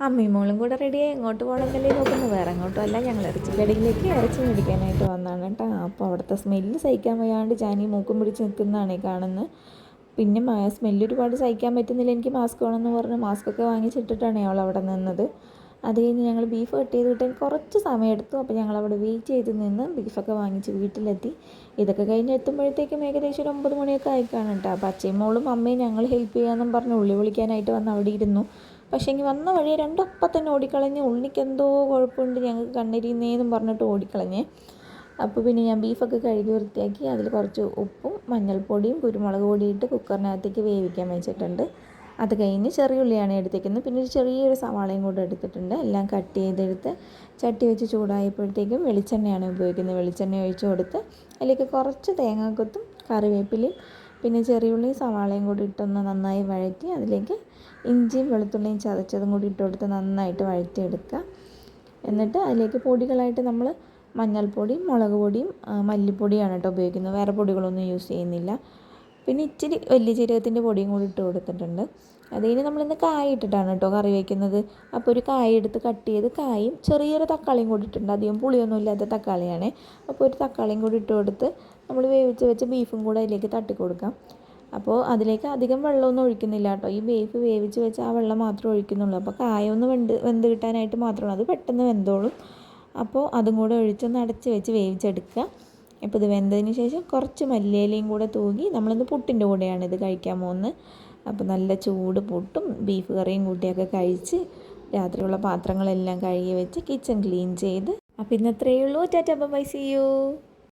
അമ്മയും മോളും കൂടെ റെഡിയായി എങ്ങോട്ട് പോകണമെങ്കിലേ നോക്കുന്നു വേറെ എങ്ങോട്ടും അല്ല. ഞങ്ങൾ ഇറച്ചിക്കടയിലേക്ക് ഇറച്ചി മേടിക്കാനായിട്ട് വന്നതാണ് കേട്ടോ. അപ്പോൾ അവിടുത്തെ സ്മെല്ല് സഹിക്കാൻ വയ്യാണ്ട് ജാനി മൂക്കും പിടിച്ച് നിൽക്കുന്നതാണ് കാണുന്നത് പിന്നെ സ്മെല്ല് ഒരുപാട് സഹിക്കാൻ പറ്റുന്നില്ല. എനിക്ക് മാസ്ക് വേണമെന്ന് പറഞ്ഞ്. മാസ്ക് ഒക്കെ വാങ്ങിച്ചിട്ടിട്ടാണ് അവൾ അവിടെ നിന്നത്. അത് കഴിഞ്ഞ് ഞങ്ങൾ ബീഫ് കട്ട് ചെയ്ത് കിട്ടാൻ കുറച്ച് സമയം എടുത്തു അപ്പോൾ ഞങ്ങൾ അവിടെ വെയിറ്റ് ചെയ്ത് നിന്ന് ബീഫൊക്കെ വാങ്ങിച്ച് വീട്ടിലെത്തി. ഇതൊക്കെ കഴിഞ്ഞ് എത്തുമ്പോഴത്തേക്കും ഏകദേശം ഒരു ഒമ്പത് മണിയൊക്കെ ആയിക്കാണ് കേട്ടോ. അപ്പോൾ അച്ഛയും മോളും അമ്മയും ഞങ്ങൾ ഹെൽപ്പ് ചെയ്യാമെന്നും പറഞ്ഞ് ഉള്ളി വിളിക്കാനായിട്ട് വന്ന് അവിടെ ഇരുന്നു. പക്ഷേ എങ്കിൽ വന്ന വഴി രണ്ടപ്പം തന്നെ ഓടിക്കളഞ്ഞ് ഉള്ളിക്ക് എന്തോ കുഴപ്പമുണ്ട് ഞങ്ങൾക്ക് കണ്ണിരിക്കുന്നേന്നും പറഞ്ഞിട്ട് ഓടിക്കളഞ്ഞേ. അപ്പോൾ പിന്നെ ഞാൻ ബീഫൊക്കെ കഴുകി വൃത്തിയാക്കി അതിൽ കുറച്ച് ഉപ്പും മഞ്ഞൾപ്പൊടിയും കുരുമുളക് പൊടിയിട്ട് കുക്കറിനകത്തേക്ക് വേവിക്കാൻ വെച്ചിട്ടുണ്ട്. അത് കഴിഞ്ഞ് ചെറിയ ഉള്ളിയാണ് എടുത്തേക്കുന്നത്. പിന്നെ ഒരു ചെറിയൊരു സവാളയും കൂടെ എടുത്തിട്ടുണ്ട്. എല്ലാം കട്ട് ചെയ്തെടുത്ത് ചട്ടി വെച്ച് ചൂടായപ്പോഴത്തേക്കും വെളിച്ചെണ്ണയാണ് ഉപയോഗിക്കുന്നത്. വെളിച്ചെണ്ണ ഒഴിച്ച് കൊടുത്ത് അതിലേക്ക് കുറച്ച് തേങ്ങാക്കൊത്തും കറിവേപ്പിലയും പിന്നെ ചെറിയുള്ളിയും സവാളയും കൂടി ഇട്ടൊന്ന് നന്നായി വഴറ്റി അതിലേക്ക് ഇഞ്ചിയും വെളുത്തുള്ളിയും ചതച്ചതും കൂടി ഇട്ട് കൊടുത്ത് നന്നായിട്ട് വഴറ്റിയെടുക്കുക. എന്നിട്ട് അതിലേക്ക് പൊടികളായിട്ട് നമ്മൾ മഞ്ഞൾപ്പൊടിയും മുളക് പൊടിയും മല്ലിപ്പൊടിയാണ് കേട്ടോ ഉപയോഗിക്കുന്നത്. വേറെ പൊടികളൊന്നും യൂസ് ചെയ്യുന്നില്ല. പിന്നെ ഇച്ചിരി വലിയ ജീരകത്തിന്റെ പൊടിയും കൂടി ഇട്ട് കൊടുത്തിട്ടുണ്ട്. അത് കഴിഞ്ഞ് നമ്മളിന്ന് കായ ഇട്ടിട്ടാണ് കേട്ടോ കറി വയ്ക്കുന്നത് അപ്പോൾ ഒരു കായ എടുത്ത് കട്ട് ചെയ്ത് കായും ചെറിയൊരു തക്കാളിയും കൂടി ഇട്ടിട്ടുണ്ട്. അധികം പുളിയൊന്നും ഇല്ലാത്ത തക്കാളിയാണ്. അപ്പോൾ ഒരു തക്കാളിയും കൂടി ഇട്ട് കൊടുത്ത് നമ്മൾ വേവിച്ച് വെച്ച ബീഫും കൂടെ അതിലേക്ക് തട്ടി കൊടുക്കാം. അപ്പോൾ അതിലേക്ക് അധികം വെള്ളമൊന്നും ഒഴിക്കുന്നില്ല കേട്ടോ. ഈ ബീഫ് വേവിച്ച് വെച്ച് ആ വെള്ളം മാത്രമേ ഒഴിക്കുന്നുള്ളൂ. അപ്പോൾ കായ ഒന്ന് വെന്ത് വെന്ത് കിട്ടാനായിട്ട് മാത്രമാണ് അത് പെട്ടെന്ന് വെന്തോളും. അപ്പോൾ അതും കൂടെ ഒഴിച്ചൊന്ന് അടച്ച് വെച്ച് വേവിച്ചെടുക്കുക. ഇപ്പോൾ ഇത് വെന്തതിന് ശേഷം കുറച്ച് മല്ലിയിലയും കൂടെ തൂകി നമ്മളിന്ന് പുട്ടിന്റെ കൂടെയാണ് ഇത് കഴിക്കാൻ പോകുന്നത്. അപ്പോൾ നല്ല ചൂട് പുട്ടും ബീഫ് കറിയും കൂട്ടിയൊക്കെ കഴിച്ച് രാത്രിയുള്ള പാത്രങ്ങളെല്ലാം കഴുകി വെച്ച് കിച്ചൺ ക്ലീൻ ചെയ്ത്. അപ്പോൾ ഇന്നത്രയേ ഉള്ളൂ. Tata by C U